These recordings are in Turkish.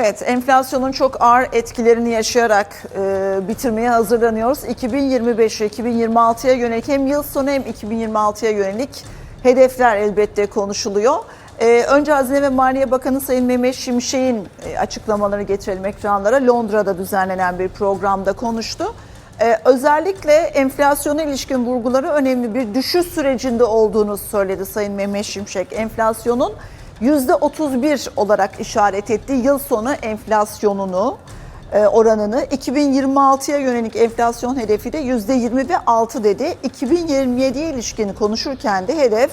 Evet, enflasyonun çok ağır etkilerini yaşayarak e, bitirmeye hazırlanıyoruz. 2025 ve 2026'ya yönelik hem yıl sonu hem 2026'ya yönelik hedefler elbette konuşuluyor. E, önce Hazine ve Maliye Bakanı Sayın Mehmet Şimşek'in e, açıklamalarını getirelim ekranlara. Londra'da düzenlenen bir programda konuştu. E, özellikle enflasyona ilişkin vurguları önemli bir düşüş sürecinde olduğunu söyledi Sayın Mehmet Şimşek. Enflasyonun %31 olarak işaret etti. Yıl sonu enflasyonunu e, oranını 2026'ya yönelik enflasyon hedefi de %20 ve 6 dedi. 2027'ye ilişkin konuşurken de hedef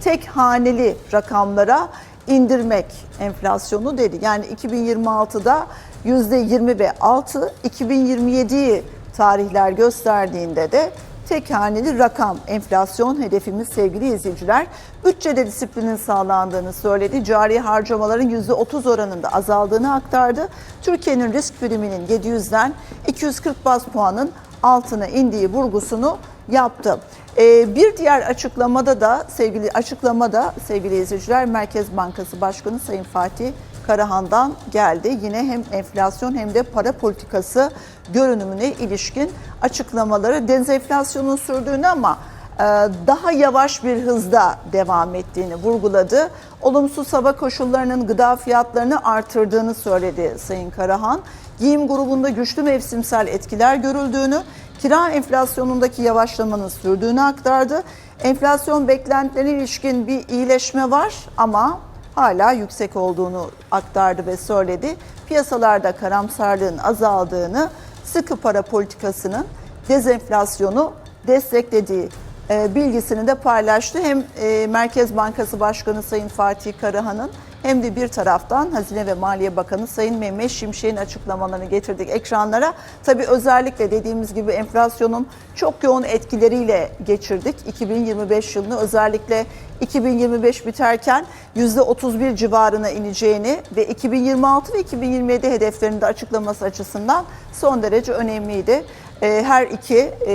tek haneli rakamlara indirmek enflasyonu dedi. Yani 2026'da %20 ve 6, 2027'yi tarihler gösterdiğinde de tek haneli rakam enflasyon hedefimiz sevgili izleyiciler. Bütçede disiplinin sağlandığını söyledi. Cari harcamaların %30 oranında azaldığını aktardı. Türkiye'nin risk priminin 700'den 240 bas puanın altına indiği vurgusunu yaptı. Ee, bir diğer açıklamada da sevgili açıklamada sevgili izleyiciler Merkez Bankası Başkanı Sayın Fatih Karahan'dan geldi. Yine hem enflasyon hem de para politikası görünümüne ilişkin açıklamaları dezenflasyonun sürdüğünü ama e, daha yavaş bir hızda devam ettiğini vurguladı. Olumsuz hava koşullarının gıda fiyatlarını artırdığını söyledi Sayın Karahan. Giyim grubunda güçlü mevsimsel etkiler görüldüğünü, kira enflasyonundaki yavaşlamanın sürdüğünü aktardı. Enflasyon beklentilerine ilişkin bir iyileşme var ama hala yüksek olduğunu aktardı ve söyledi. Piyasalarda karamsarlığın azaldığını, sıkı para politikasının dezenflasyonu desteklediği e, bilgisini de paylaştı. Hem e, Merkez Bankası Başkanı Sayın Fatih Karahan'ın hem de bir taraftan Hazine ve Maliye Bakanı Sayın Mehmet Şimşek'in açıklamalarını getirdik ekranlara. Tabii özellikle dediğimiz gibi enflasyonun çok yoğun etkileriyle geçirdik 2025 yılını. Özellikle 2025 biterken %31 civarına ineceğini ve 2026 ve 2027 hedeflerinde açıklaması açısından son derece önemliydi. Ee, Her iki e,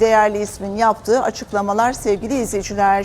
değerli ismin yaptığı açıklamalar sevgili izleyiciler.